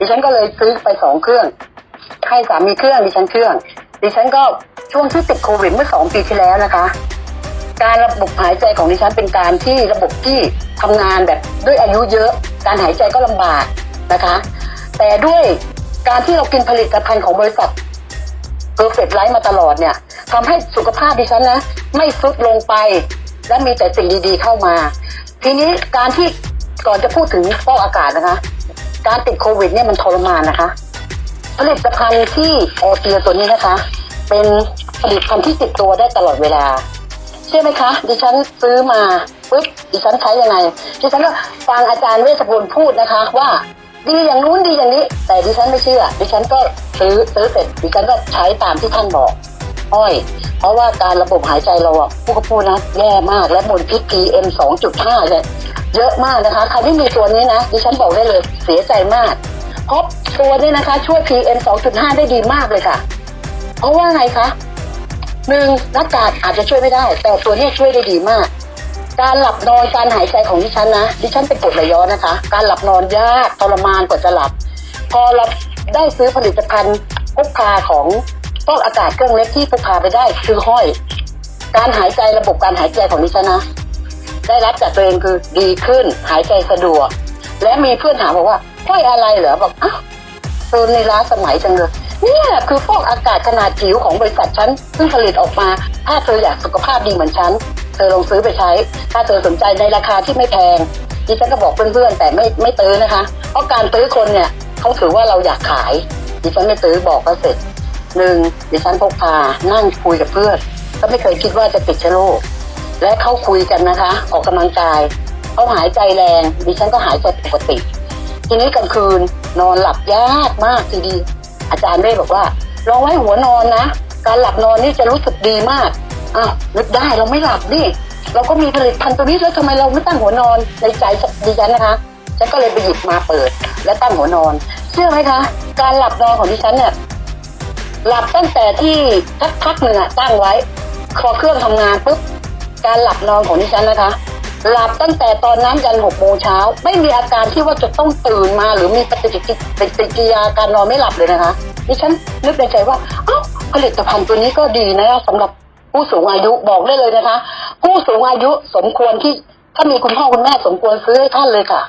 ดิฉันก็เลยซื้อไปสองเครื่อง ให้สามีเครื่องดิฉันเครื่อง ดิฉันก็ช่วงที่ติดโควิดเมื่อสองปีที่แล้วนะคะ การระบบหายใจของดิฉันเป็นการที่ระบบที่ทำงานแบบด้วยอายุเยอะ การหายใจก็ลำบากนะคะ แต่ด้วยการที่เรากินผลิตภัณฑ์ของบริษัท Perfect Life มาตลอดเนี่ยทำให้สุขภาพดิฉันนะ ไม่ทรุดลงไป และมีแต่สิ่งดีๆเข้ามา ทีนี้การที่ก่อนจะพูดถึงฟอกอากาศนะคะ การติดโควิดเนี่ยมันทรมานนะคะ ผลิตภัณฑ์ที่ออเตียตัวนี้นะคะ เป็นผลิตภัณฑ์ที่ติดตัวได้ตลอดเวลาใช่ไหมคะ ดิฉันซื้อมาปุ๊บดิฉันใช้ยังไง ดิฉันก็ฟังอาจารย์เวชพลพูดนะคะ ว่าดีอย่างนู้นดีอย่างนี้ แต่ดิฉันไม่เชื่อ ดิฉันก็ซื้อซื้อเสร็จดิฉันก็ใช้ตามที่ท่านบอกอ้อย เพราะว่าการระบบหายใจเราอะผู้ก็พูดนะแย่มากและมลพิษ PM 2.5เนี่ย เยอะมากนะคะใครที่มีตัวนี้นะดิฉันบอกได้เลยเสียใจมากเพราะตัวนี้นะคะ ช่วย PM 2.5 ได้ดีมากเลยค่ะ เพราะว่าไงคะหนึ่งหน้ากากอาจจะช่วยไม่ได้ แต่ตัวนี้ช่วยได้ดีมาก การหลับนอนการหายใจของดิฉันนะดิฉันเป็นกรดไหลย้อนนะคะ การหลับนอนยากทรมานกว่าจะหลับ พอเราได้ซื้อผลิตภัณฑ์พกพาของฟอกอากาศเครื่องเล็กที่พกพาไปได้คือห้อย การหายใจระบบการหายใจของดิฉันนะ ได้รับจากตัวเองคือดีขึ้น หายใจสะดวก และมีเพื่อนถามบอกว่าห้อยอะไรเหรอบอกอ้าวเติมในล้าสมัยจังเลยเนี่ยคือฟอกอากาศขนาดจิ๋วของบริษัทฉันซึ่งผลิตออกมา ถ้าเธออยากสุขภาพดีเหมือนฉัน เธอลองซื้อไปใช้ ถ้าเธอสนใจในราคาที่ไม่แพงดิฉันก็บอกเพื่อนๆแต่ไม่ไม่ตื้อนะคะ เพราะการตื้อคนเนี่ยเขาถือว่าเราอยากขาย ดิฉันไม่ตื้อบอกก็เสร็จหนึ่งดิฉันพกพานั่งคุยกับเพื่อนก็ไม่เคยคิดว่าจะติดเชื้อโรค และเขาคุยกันนะคะ ออกกำลังกายเขาหายใจแรงดิฉันก็หายใจปกติ ทีนี้กลางคืนนอนหลับยากมากทีดีอาจารย์ได้บอกว่าลองไว้หัวนอนนะการหลับนอนนี่จะรู้สึกดีมากอ้าวนึกได้เราไม่หลับนี่เราก็มีผลิตภัณฑ์ตัวนี้แล้วทำไมเราไม่ตั้งหัวนอนในใจดิฉันนะคะฉันก็เลยไปหยิบมาเปิด และตั้งหัวนอน เชื่อไหมคะ การหลับนอนของดิฉันเนี่ยหลับตั้งแต่ที่สักพักหนึ่งอะตั้งไว้พอเครื่องทำงานปุ๊บ การหลับนอนของดิฉันนะคะ หลับตั้งแต่ตอนนั้นยันหกโมงเช้า ไม่มีอาการที่ว่าจะต้องตื่นมาหรือมีปฏิกิริปฏิกิริยาการนอนไม่หลับเลยนะคะดิฉันนึกในใจว่าเอ้าผลิตภัณฑ์ตัวนี้ก็ดีนะสำหรับผู้สูงอายุบอกได้เลยนะคะ ผู้สูงอายุสมควรที่ถ้ามีคุณพ่อคุณแม่สมควรซื้อให้ท่านเลยค่ะ